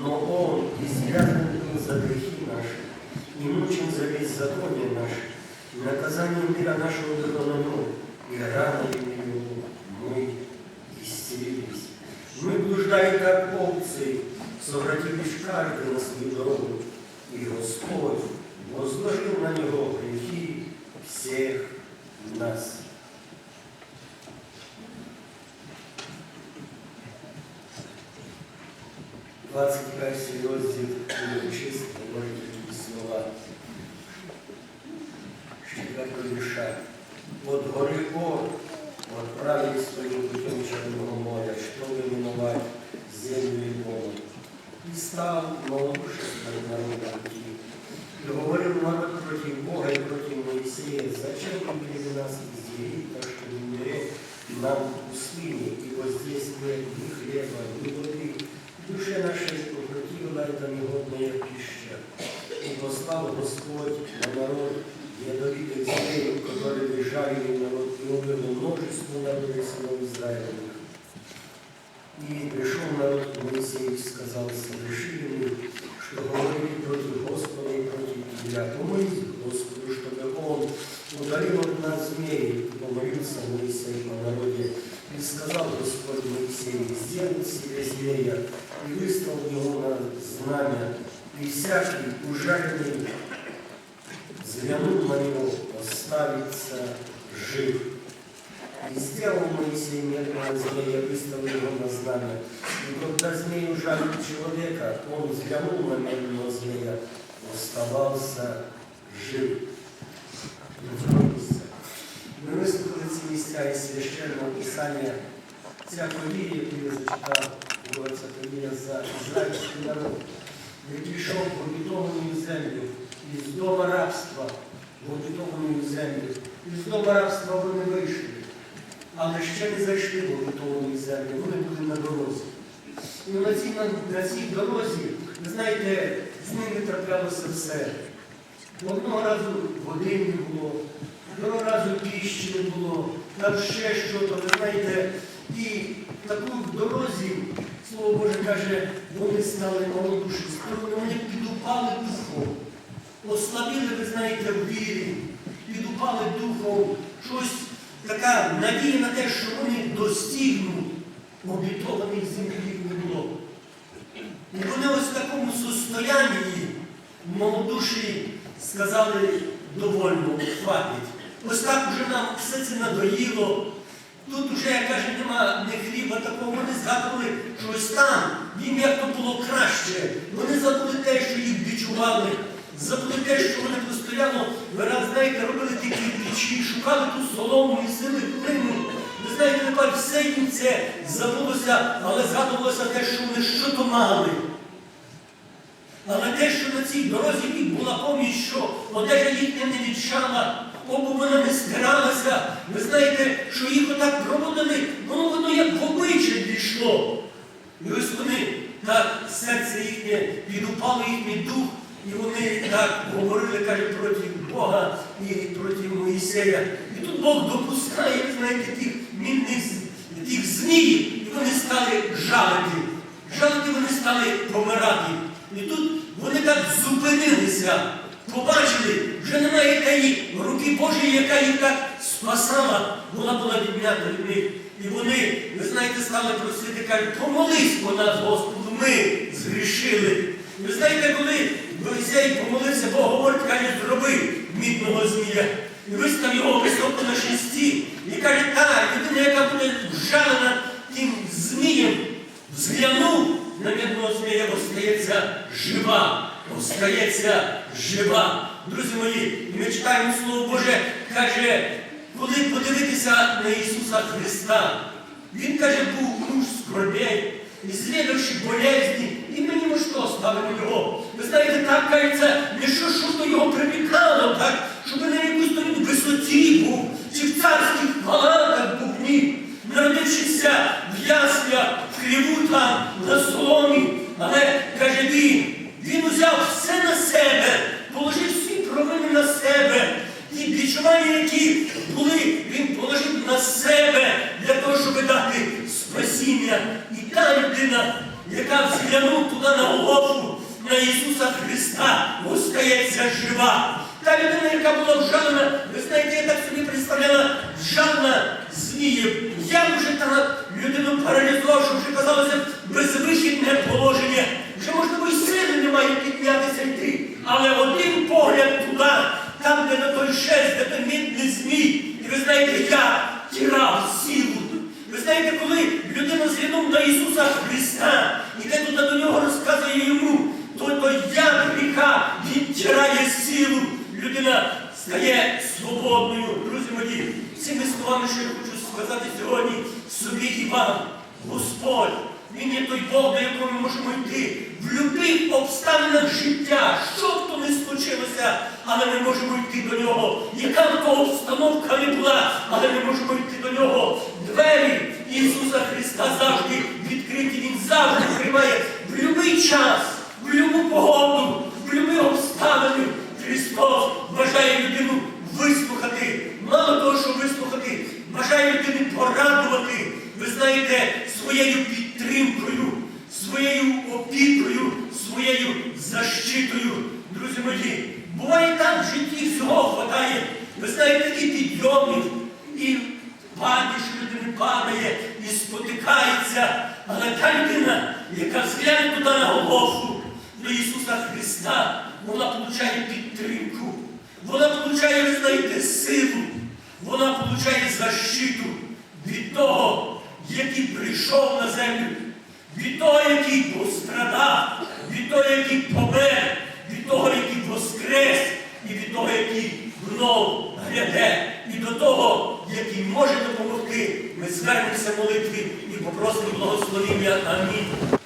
Но Он изрядно был за грехи наши, и мучен за беззаконие наше. И наказание мира нашего нем, и ранами Его мы исцелились. Мы блуждали, как овцы, совратились каждый на свою дорогу, и Господь возложил на Него грехи всех нас. отправили своим путем Черного моря, чтобы миновать землю его. И стал малодушеством народа идти. И говорил народ против Бога и против Моисея, зачем вы привели нас из Египта, чтобы умереть нам удалил от нас змеи, и помолился Моисей по народе. И сказал Господь Моисею, сделай себе змея, и выставил его на знамя, и всякий ужаленный взглянул на него, оставится жив. И сделал Моисей медного змея, выставил его на знамя. И когда змей ужалил человека, он взглянул на медного змея, оставался жив. Ми вислухали ці місця із священного писання. Ця подія, яку я зачитав, була ця подія за ізраїльський народ, який йшов в обітовану землю із дома рабства в обітовану землю. Із дома рабства вони вийшли, але ще не зайшли в обітовану землю, вони були на дорозі. І на цій, на, на цій дорозі, ви знаєте, з ними траплялося все. Одного разу води не було, другого разу піщі не було, там ще щось, ви знаєте, і таку дорозі, Слово Боже каже, вони стали малодуші, вони підупали духом, ослабіли, ви знаєте, в вірі, підупали духом, щось така надія на те, що вони достигнуть обітованих землі не було. І вони ось в такому состоянні малодуші сказали довольно, хватить. Ось так вже нам все це надоїло. Тут вже, як каже, нема не хліба такого, вони згадували, що ось там їм як то було краще. Вони забули те, що їх відчували, забули те, що вони постійно, ви раз знаєте, робили такі печі, шукали ту солому і сили плину. Ви знаєте, тепер все їм це забулося, але згадувалося те, що вони що мали. Але те, що на цій дорозі їх була поміч, що одежа їхня не відчала, обув вона не стиралася. Ви знаєте, що їх отак проводили, воно воно як в обличчя дійшло. І ось вони так серце їхнє підупало їхній дух, і вони так говорили, каже, проти Бога і проти Моїсея. І тут Бог допускає, знаєте, тих мінних тих зміїв, і вони стали жалити. Жалити вони стали помирати. І тут вони так зупинилися, побачили, вже немає тієї руки Божої, яка їх так спасала, вона була віднята від них. І вони, ви знаєте, стали просити, кажуть, помолись по нас, Господу, ми згрішили. Ви знаєте, коли Моїсей помолився, Бог говорить, каже, зроби мідного змія. І вистав його високо на шесті. І каже, та людина, яка буде вжалена тим змієм, взглянув на мідного змія, остається жива, остається жива. Друзі мої, ми читаємо Слово Боже, каже, коли подивитися на Ісуса Христа, Він каже, був муж скорбей, і звідавши болезні, і ми що ставимо його. Ви знаєте, так кажеться, не що, що то його примікало, так, щоб на якусь то він висоті був, чи в царських палатах був ні, народившися в яслях, в хліву там, на соломі. Але каже він, він узяв все на себе, положив всі провини на себе. Ті відчування, які були, він положив на себе для того, щоб дати спасіння. І та людина, яка взглянув туди на Голгофу, на Ісуса Христа, остається жива. Та людина, яка була вжалена, ви знаєте, я так собі представляла, вжалена змієм. Я вже та людину паралізував, що вже казалося безвихідне положення. Вже можливо і сили немає піднятися йти. Але один погляд туди, там, де на той шест, де той мідний змій. І ви знаєте, я тірав силу. Ви знаєте, коли людина зглянув на Ісуса Христа, іде туди до нього, розказує йому, то, то я гріха відтирає силу. Людина стає свободною. Друзі мої, цими словами, що я хочу сказати сьогодні собі і вам, Господь, Він є той Бог, до якого ми можемо йти в будь-яких обставинах життя, що б то не случилося, але ми можемо йти до нього. Яка б то обстановка не була, але ми можемо йти до нього. Двері Ісуса Христа завжди відкриті, Він завжди приймає в будь-який час, в будь-яку погоду, в будь-які обставини. Христос бажає людину вислухати. Мало того, що вислухати, бажає людину порадувати. Ви знаєте, своєю підтримкою, своєю опікою, своєю защитою. Друзі мої, буває так в житті всього хватає. Ви знаєте, і підйомів, і падіж людини падає, і спотикається. Але та людина, яка згляне туди на Голгофу, до Ісуса Христа, вона получає підтримку, вона получає, ви знаєте, силу, вона получає защиту від того, який прийшов на землю, від того, який пострадав, від того, який помер, від того, який воскрес, і від того, який знов гляде, і до того, який може допомогти. Ми звернемося молитві і попросимо благословення. Амінь.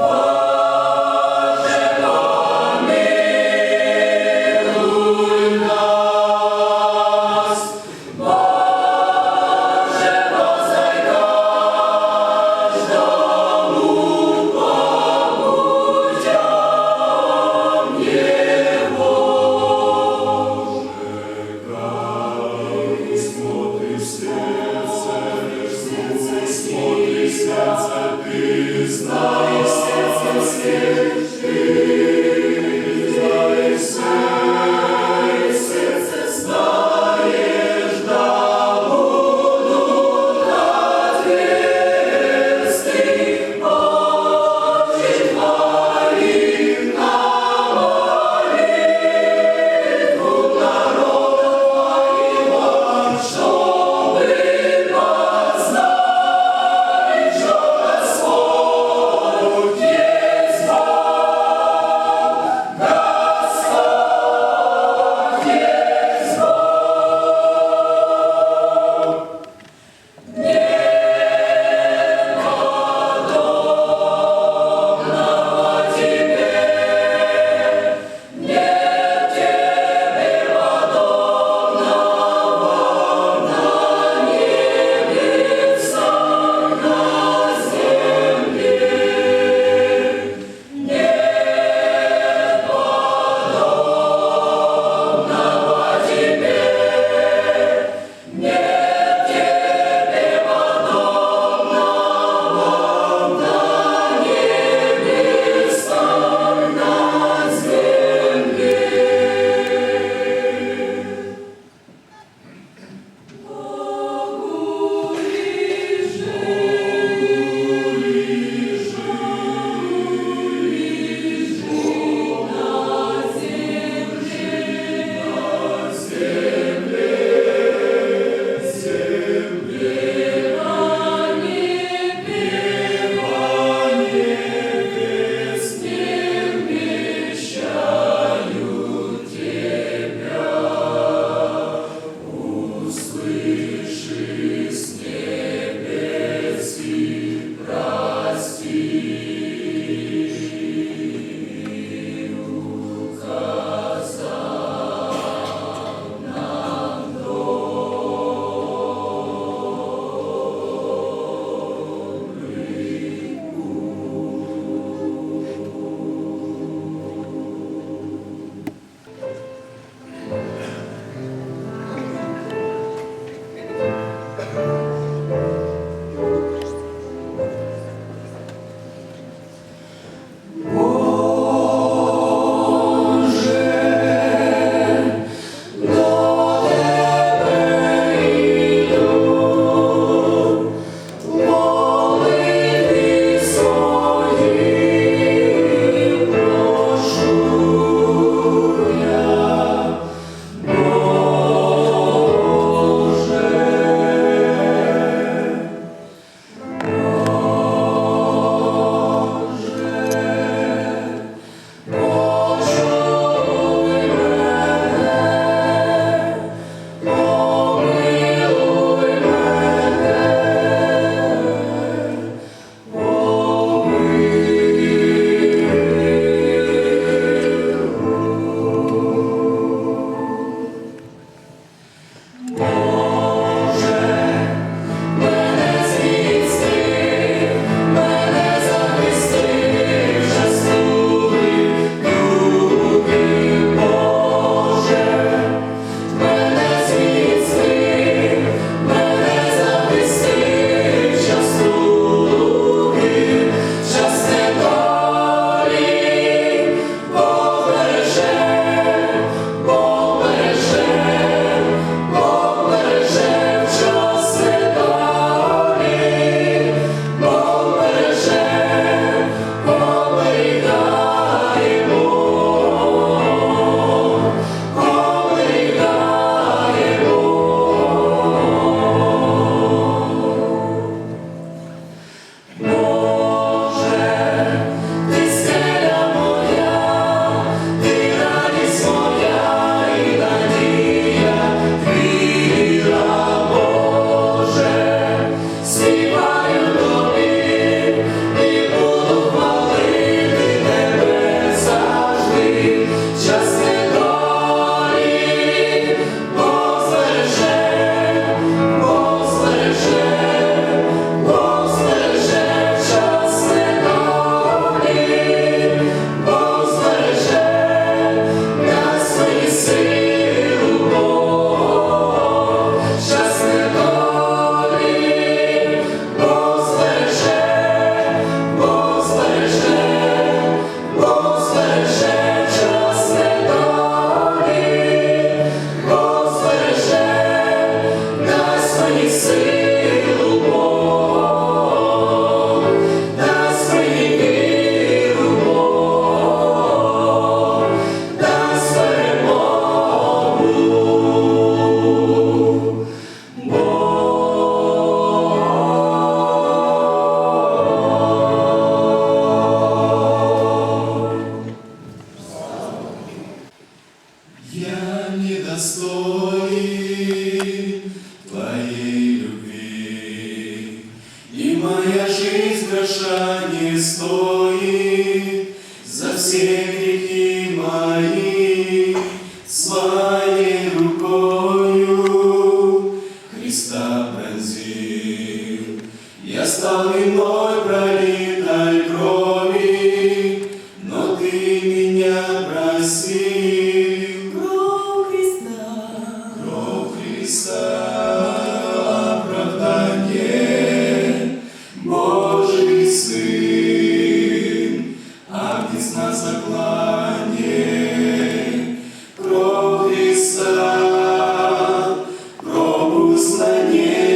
Боже, моя жизнь гроша не стоит. За все грехи пропуск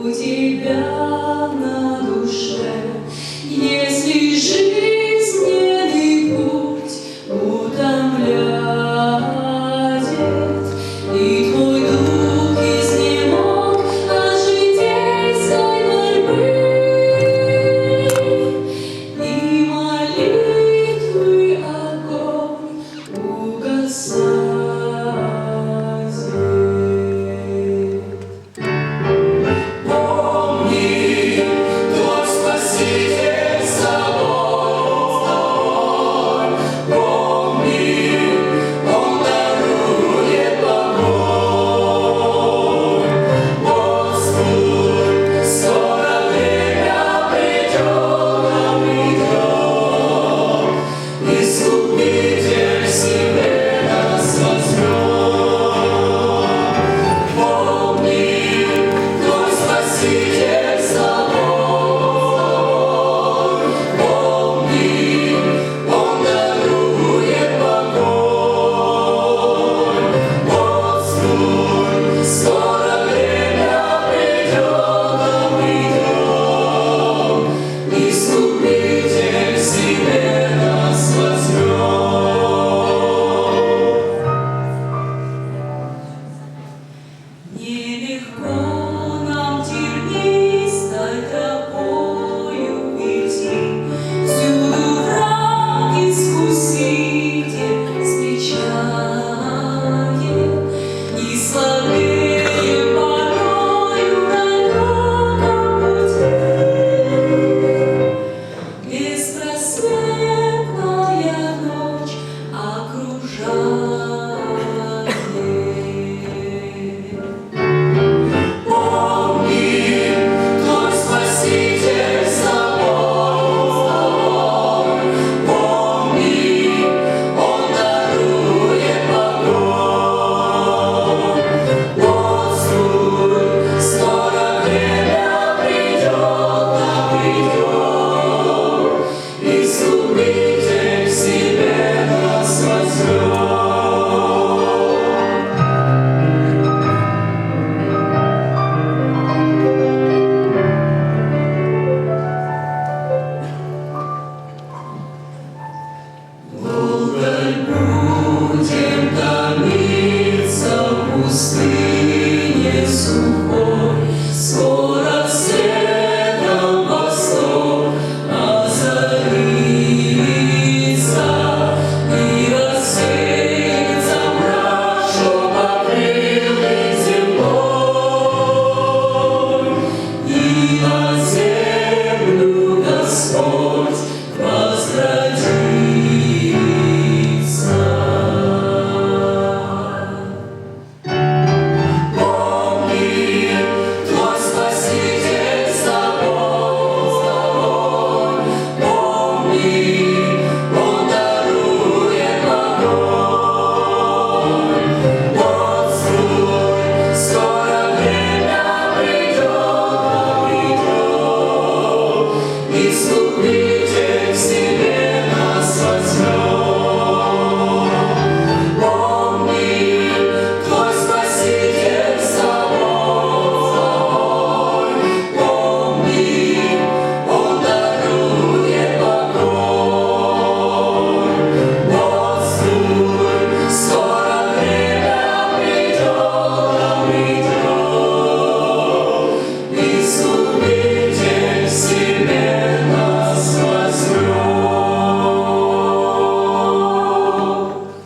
у тебя.